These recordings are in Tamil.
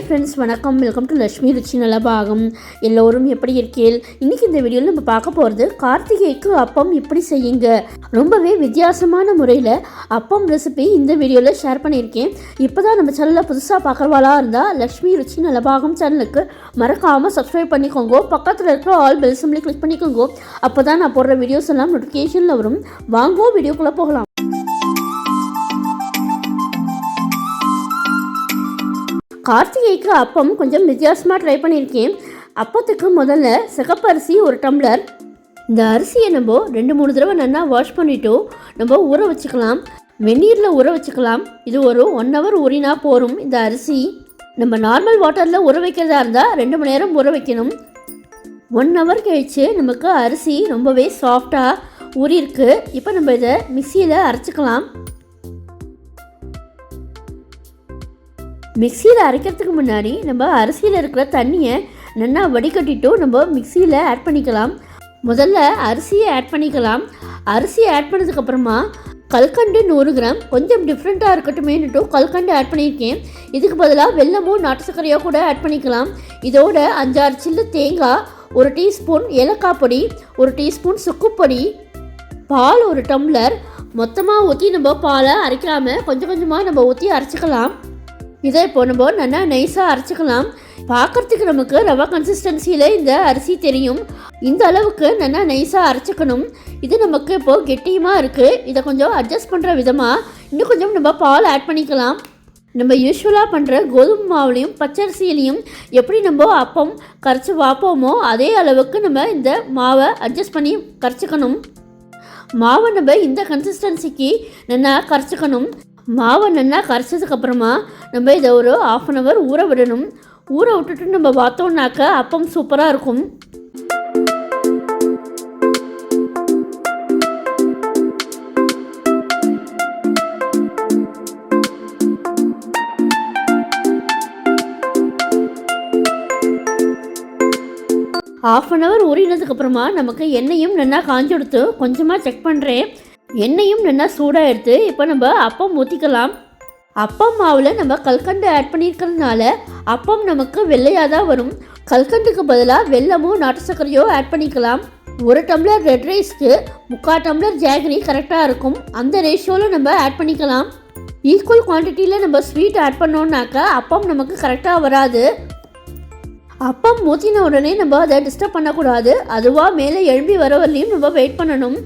ஃப்ரெண்ட்ஸ் வணக்கம். வெல்கம் டு லட்சுமி ருச்சி நலபாகம் எல்லோரும் எப்படி இருக்கீள் இன்னைக்கு இந்த வீடியோவில் நம்ம பார்க்க போகிறது கார்த்திகைக்கு அப்பம் இப்படி செய்யுங்க? ரொம்பவே வித்தியாசமான முறையில் அப்பம் ரெசிபி இந்த வீடியோவில் ஷேர் பண்ணியிருக்கேன். இப்போ தான் நம்ம சேனலில் புதுசாக பார்க்குறவாளாக இருந்தால் லட்சுமி ருச்சி நலபாகம் சேனலுக்கு மறக்காமல் சப்ஸ்கிரைப் பண்ணிக்கோங்க. பக்கத்தில் இருக்கிற ஆல் பெல் சிம்லி கிளிக் பண்ணிக்கோங்க. அப்போ தான் நான் போடுற வீடியோஸ் எல்லாம் நோட்டிஃபிகேஷனில் வரும். வாங்கோ வீடியோக்குள்ளே போகலாம். கார்த்திகைக்கு அப்பம் கொஞ்சம் வித்தியாசமாக ட்ரை பண்ணியிருக்கேன். அப்பத்துக்கு முதல்ல சிகப்பு அரிசி ஒரு டம்ளர் இந்த அரிசியை நம்ம ரெண்டு மூணு தடவை நல்லா வாஷ் பண்ணிவிட்டு நம்ம ஊற வச்சுக்கலாம். வெந்நீரில் ஊற வச்சுக்கலாம். இது ஒரு ஒன் ஹவர் ஊறினா போகும் இந்த அரிசி. நம்ம நார்மல் வாட்டரில் ஊற வைக்கிறதா இருந்தால் ரெண்டு மணி நேரம் ஊற வைக்கணும். ஒன் ஹவர் கழித்து நமக்கு அரிசி ரொம்பவே சாஃப்டாக ஊறியிருக்கு. இப்போ நம்ம இதை மிக்சியில் அரைச்சிக்கலாம். மிக்சியில் அரைக்கிறதுக்கு முன்னாடி நம்ம அரிசியில் இருக்கிற தண்ணியை நல்லா வடிகட்டிட்டு நம்ம மிக்சியில் ஆட் பண்ணிக்கலாம். முதல்ல அரிசியை ஆட் பண்ணிக்கலாம். அரிசியை ஆட் பண்ணதுக்கப்புறமா கல்கண்டு நூறு கிராம் கொஞ்சம் டிஃப்ரெண்ட்டாக இருக்கட்டுமேன்னுட்டும் கல்கண்டு ஆட் பண்ணியிருக்கேன். இதுக்கு பதிலாக வெல்லமோ நாட்டு சர்க்கரையோ கூட ஆட் பண்ணிக்கலாம். இதோட அஞ்சாறு சில்லு தேங்காய் ஒரு டீஸ்பூன் ஏலக்காய் பொடி ஒரு டீஸ்பூன் சுக்குப்பொடி பால் ஒரு டம்ளர். மொத்தமாக ஊற்றி நம்ம பாலை அரைக்காமல் கொஞ்சம் கொஞ்சமாக நம்ம ஊற்றி அரைச்சிக்கலாம். இதை இப்போ நல்லா நைஸாக அரைச்சிக்கலாம். பார்க்குறதுக்கு நமக்கு ரவா கன்சிஸ்டன்சியில் இந்த அரிசி தெரியும். இந்த அளவுக்கு நல்லா நைஸாக அரைச்சிக்கணும். இது நமக்கு இப்போது கெட்டியமாக இருக்குது இதை கொஞ்சம் அட்ஜஸ்ட் பண்ணுற விதமாக இன்னும் கொஞ்சம் நம்ம பால் ஆட் பண்ணிக்கலாம். நம்ம யூஸ்வலாக பண்ணுற கோதுமை மாவுலையும் பச்சரிசியிலையும் எப்படி நம்ம அப்பம் கரைச்சி வாப்போமோ அதே அளவுக்கு நம்ம இந்த மாவை அட்ஜஸ்ட் பண்ணி கரைச்சிக்கணும். மாவை நம்ம இந்த கன்சிஸ்டன்சிக்கு நல்லா கரைச்சிக்கணும். மாவை நல்லா கரைச்சதுக்கப்புறமா நம்ம இதை ஒரு ஆஃப் அன் ஹவர் ஊற விடணும். ஊற விட்டுட்டு நம்ம பார்த்தோம்னாக்க அப்பம் சூப்பராக இருக்கும். ஆஃப் அன் ஹவர் ஊறினதுக்கப்புறமா நமக்கு எண்ணெயும் நல்லா காஞ்சி கொடுத்து கொஞ்சமாக செக் பண்ணுறேன் எண்ணெயும் நல்லா சூடாக எடுத்து இப்போ நம்ம அப்பம் ஊற்றிக்கலாம் அப்பம் மாவில் நம்ம கல்கண்டு ஆட் பண்ணியிருக்கிறதுனால அப்பம் நமக்கு வெள்ளையாக தான் வரும். கல்கண்டுக்கு பதிலாக வெள்ளமோ நாட்டு சர்க்கரையோ ஆட் பண்ணிக்கலாம். ஒரு டம்ளர் ரெட் ரைஸ்க்கு முக்கால் டம்ளர் ஜாகரி கரெக்டாக இருக்கும். அந்த ரேஷியோவில் நம்ம ஆட் பண்ணிக்கலாம். ஈக்குவல் குவான்டிட்டியில் நம்ம ஸ்வீட் ஆட் பண்ணோம்னாக்கா அப்பம் நமக்கு கரெக்டாக வராது. அப்பம் ஊற்றின உடனே நம்ம அதை டிஸ்டர்ப் பண்ணக்கூடாது. அதுவாக மேலே எழும்பி வர வரலையும் நம்ம வெயிட் பண்ணணும்.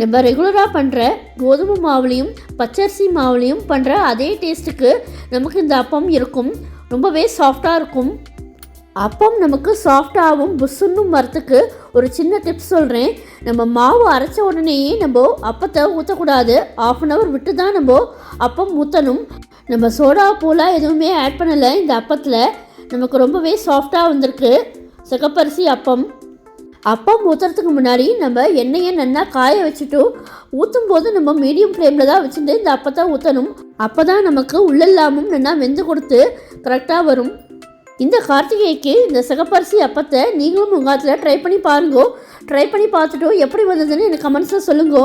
நம்ம ரெகுலராக பண்ணுற கோதுமை மாவுலேயும் பச்சரிசி மாவுலேயும் பண்ணுற அதே டேஸ்ட்டுக்கு நமக்கு இந்த அப்பம் இருக்கும். ரொம்பவே சாஃப்டாக இருக்கும். அப்பம் நமக்கு சாஃப்டாகவும் புஸ்ஸுன்னும் வரத்துக்கு ஒரு சின்ன டிப்ஸ் சொல்கிறேன் நம்ம மாவு அரைச்ச உடனேயே நம்ம அப்பத்தை ஊற்றக்கூடாது ஆஃப் அன் ஹவர் விட்டு தான் நம்ம அப்பம் ஊற்றணும் நம்ம சோடா பூலாம் எதுவுமே ஆட் பண்ணலை இந்த அப்பத்தில். நமக்கு ரொம்பவே சாஃப்டாக வந்திருக்கு. சிகப்பரிசி அப்பம். அப்பம் ஊற்றுறதுக்கு முன்னாடி நம்ம எண்ணெயை நல்லா காய வச்சுட்டு ஊற்றும் போது நம்ம மீடியம் ஃப்ளேமில் தான் வச்சுட்டு இந்த அப்பத்தை ஊற்றணும் அப்போ தான் நமக்கு உள்ளெல்லாமும் நல்லா வெந்து கொடுத்து கரெக்டாக வரும். இந்த கார்த்திகைக்கு இந்த சிகப்பரிசி அப்பத்தை நீங்களும் உங்கள் ட்ரை பண்ணி பாருங்கோ. ட்ரை பண்ணி பார்த்துட்டு எப்படி வந்ததுன்னு எனக்கு கமெண்ட்ஸில் சொல்லுங்கோ.